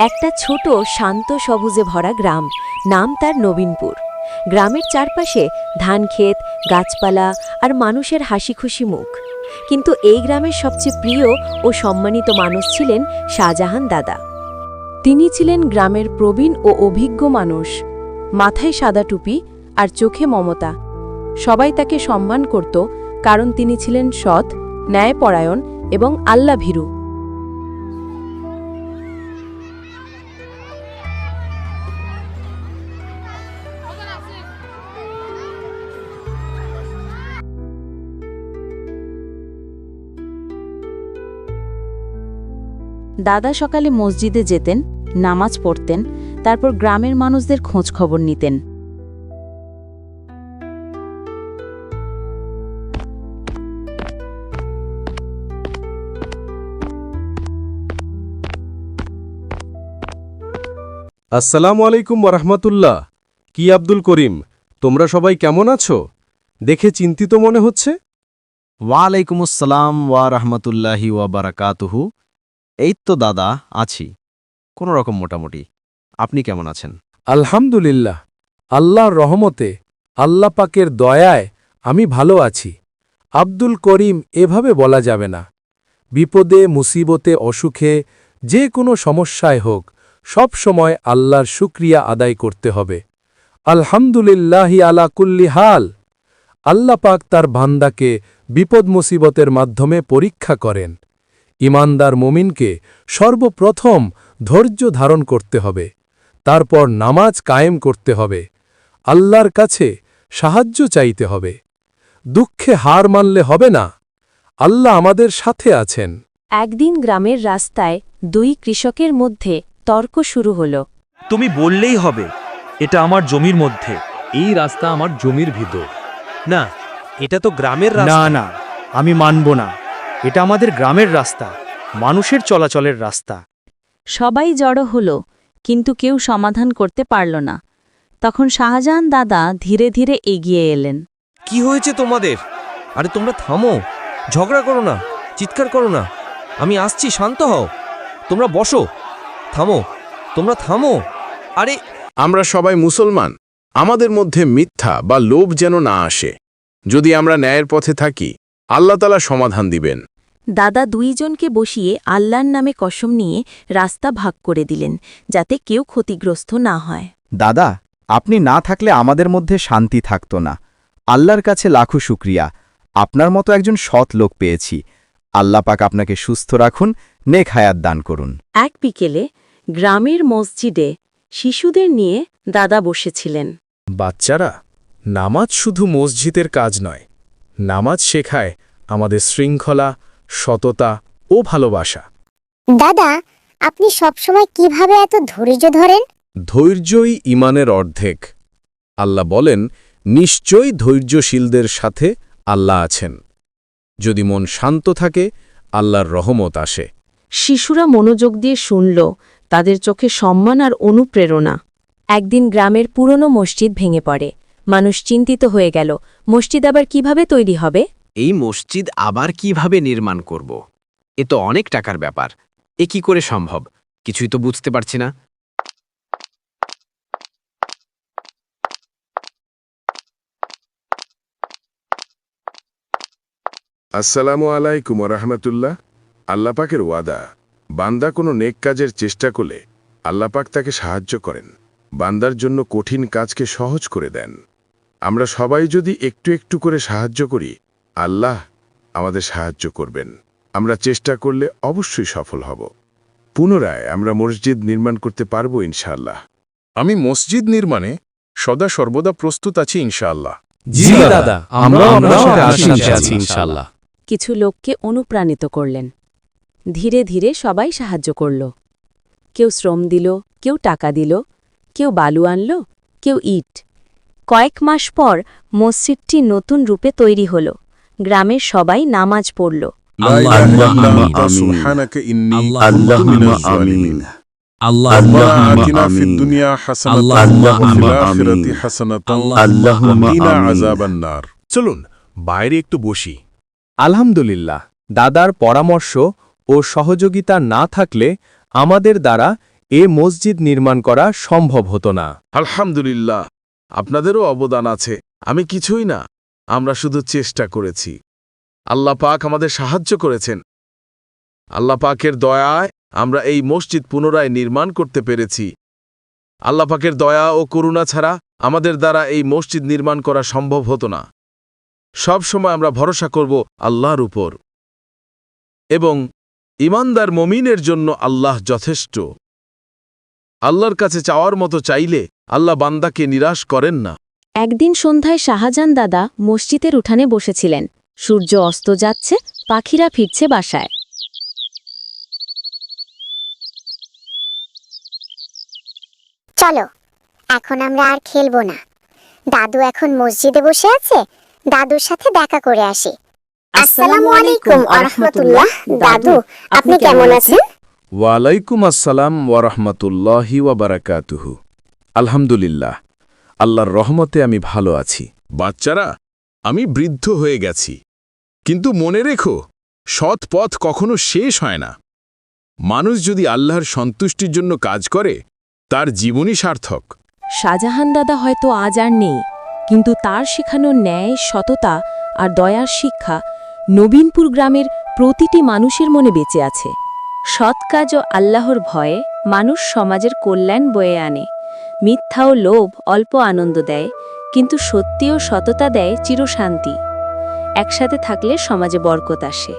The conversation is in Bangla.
একটা ছোট, শান্ত, সবুজে ভরা গ্রাম। নাম তার নবীনপুর। গ্রামের চারপাশে ধানক্ষেত গাছপালা আর মানুষের হাসি খুশি মুখ। কিন্তু এই গ্রামের সবচেয়ে প্রিয় ও সম্মানিত মানুষ ছিলেন শাহজাহান দাদা। তিনি ছিলেন গ্রামের প্রবীণ ও অভিজ্ঞ মানুষ। মাথায় সাদা টুপি আর চোখে মমতা। সবাই তাকে সম্মান করত, কারণ তিনি ছিলেন সৎ, ন্যায়পরায়ণ এবং আল্লাভীরু। দাদা সকালে মসজিদে যেতেন নামাজ পড়তেন তারপর গ্রামের মানুষদের খোঁজ খবর নিতেন। আসসালামু আলাইকুম রহমতুল্লাহ কি আব্দুল করিম? তোমরা সবাই কেমন আছো? দেখে চিন্তিত মনে হচ্ছে? ওয়ালাইকুম আসসালাম ওয়া রহমতুল্লাহি ওয়া বারাকাতুহু। এই তো দাদা, আছি। কোনো রকম মোটামুটি। আপনি কেমন আছেন? আলহামদুলিল্লাহ। আল্লাহর রহমতে, আল্লাহ পাকের দয়ায় আমি ভালো আছি। আব্দুল করিম এভাবে বলা যাবে না। বিপদে, মুসিবতে, অসুখে, যে কোনো সমস্যায় হোক, সব সময় আল্লাহর শুক্রিয়া আদায় করতে হবে। আলহামদুলিল্লাহি আলা কুল্লি হাল। আল্লাহ পাক তার বান্দাকে বিপদ মুসিবতের মাধ্যমে পরীক্ষা করেন। ইমানদার মোমিনকে সর্বপ্রথম ধৈর্য ধারণ করতে হবে তারপর নামাজ কায়েম করতে হবে আল্লাহর কাছে সাহায্য চাইতে হবে। দুঃখে হার মানলে হবে না আল্লাহ আমাদের সাথে আছেন। একদিন গ্রামের রাস্তায় দুই কৃষকের মধ্যে তর্ক শুরু হলো। তুমি বললেই হবে এটা আমার জমির মধ্যে এই রাস্তা আমার জমির ভিতর। না এটা তো গ্রামের না না আমি মানব না। এটা আমাদের গ্রামের রাস্তা মানুষের চলাচলের রাস্তা। সবাই জড়ো হলো কিন্তু কেউ সমাধান করতে পারল না। তখন শাহজাহান দাদা ধীরে ধীরে এগিয়ে এলেন। কি হয়েছে তোমাদের? আরে তোমরা থামো ঝগড়া করো না চিৎকার করো না। আমি আসছি শান্ত হও। তোমরা বসো। থামো তোমরা থামো। আরে আমরা সবাই মুসলমান আমাদের মধ্যে মিথ্যা বা লোভ যেন না আসে। যদি আমরা ন্যায়ের পথে থাকি আল্লাহতালা সমাধান দিবেন। দাদা দুইজনকে বসিয়ে আল্লাহর নামে কসম নিয়ে রাস্তা ভাগ করে দিলেন যাতে কেউ ক্ষতিগ্রস্ত না হয়। দাদা আপনি না থাকলে আমাদের মধ্যে শান্তি থাকতো না। আল্লাহর কাছে লাখো শুক্রিয়া। আপনার মতো একজন সৎ লোক পেয়েছি। আল্লাহ পাক আপনাকে সুস্থ রাখুন নেক হায়াত দান করুন। এক বিকেলে গ্রামের মসজিদে শিশুদের নিয়ে দাদা বসেছিলেন। বাচ্চারা নামাজ শুধু মসজিদের কাজ নয় নামাজ শেখায় আমাদের শৃঙ্খলা সততা ও ভালোবাসা। দাদা আপনি সবসময় কীভাবে এত ধৈর্য ধরেন? ধৈর্যই ইমানের অর্ধেক। আল্লাহ বলেন নিশ্চয়ই ধৈর্যশীলদের সাথে আল্লাহ আছেন। যদি মন শান্ত থাকে আল্লাহর রহমত আসে। শিশুরা মনোযোগ দিয়ে শুনল তাদের চোখে সম্মান আর অনুপ্রেরণা। একদিন গ্রামের পুরনো মসজিদ ভেঙে পড়ে। মানুষ চিন্তিত হয়ে গেল মসজিদ আবার কীভাবে তৈরি হবে? এই মসজিদ আবার কীভাবে নির্মাণ করব? এ তো অনেক টাকার ব্যাপার। এ কি করে সম্ভব? কিছুই তো বুঝতে পারছি না। আসসালামু আলাইকুম রহমতুল্লাহ। আল্লাপাকের ওয়াদা বান্দা কোনো নেক কাজের চেষ্টা করলে আল্লাপাক তাকে সাহায্য করেন। বান্দার জন্য কঠিন কাজকে সহজ করে দেন। আমরা সবাই যদি একটু একটু করে সাহায্য করি আল্লাহ আমাদের সাহায্য করবেন। আমরা চেষ্টা করলে অবশ্যই সফল হব। পুনরায় আমরা মসজিদ নির্মাণ করতে পারব ইনশাআল্লাহ। আমি মসজিদ নির্মাণে সদা সর্বদা প্রস্তুত আছি ইনশাআল্লাহ। জি দাদা আছি কিছু লোককে অনুপ্রাণিত করলেন। ধীরে ধীরে সবাই সাহায্য করল। কেউ শ্রম দিল কেউ টাকা দিল কেউ বালু আনল কেউ ইট। কয়েক মাস পর মসজিদটি নতুন রূপে তৈরি হল গ্রামের সবাই নামাজ পড়ল সুবহানাকা ইন্নী আল্লাহুম্মা কুনতু মিনাজ আমিন। জালিমিন ربنا آتنا في الدنيا حسنة اللهم وفي آمين. الآخرة حسنة اللهم وقنا آمين. عذاب النار চলুন বাইরে একটু বসি আলহামদুলিল্লাহ দাদার পরামর্শ ও সহযোগিতা না থাকলে আমাদের দ্বারা এ মসজিদ নির্মাণ করা সম্ভব হতো না আলহামদুলিল্লাহ আপনাদেরও অবদান আছে। আমি কিছুই না, আমরা শুধু চেষ্টা করেছি। আল্লাহ পাক আমাদের সাহায্য করেছেন। আল্লাহ পাকের দয়ায় আমরা এই মসজিদ পুনরায় নির্মাণ করতে পেরেছি। আল্লাহ পাকের দয়া ও করুণা ছাড়া আমাদের দ্বারা এই মসজিদ নির্মাণ করা সম্ভব হতো না। সব সময় আমরা ভরসা করব আল্লাহর উপর। এবং ইমানদার মমিনের জন্য আল্লাহ যথেষ্ট। আল্লাহর কাছে চাওয়ার মতো চাইলে আল্লাহ বান্দাকে নিরাশ করেন না। একদিন সন্ধ্যায় শাহজাহান দাদা মসজিদের উঠানে বসেছিলেন। সূর্য অস্ত যাচ্ছে পাখিরা ফিরছে বাসায়। চলো এখন আমরা আর খেলব না। দাদু এখন মসজিদে বসে আছে দাদুর সাথে দেখা করে আসি। আসসালামু আলাইকুম আরহামতুল্লাহ দাদু আপনি কেমন আছেন? ওয়ালাইকুম আসসালাম ওয়ারহমতুল্লাহি ওয়াবারাকাতুহু আলহামদুলিল্লাহ আল্লাহর রহমতে আমি ভালো আছি। বাচ্চারা আমি বৃদ্ধ হয়ে গেছি। কিন্তু মনে রেখো সৎ পথ কখনো শেষ হয় না। মানুষ যদি আল্লাহর সন্তুষ্টির জন্য কাজ করে তার জীবনই সার্থক। শাহজাহান দাদা হয়তো আজ আর নেই কিন্তু তার শেখানো ন্যায় সততা আর দয়ার শিক্ষা নবীনপুর গ্রামের প্রতিটি মানুষের মনে বেঁচে আছে। সৎ কাজ ও আল্লাহর ভয়ে মানুষ সমাজের কল্যাণ বয়ে আনে। মিথ্যা ও লোভ অল্প আনন্দ দেয়, কিন্তু সত্যি ও সততা দেয় চিরশান্তি। একসাথে থাকলে সমাজে বরকত আসে।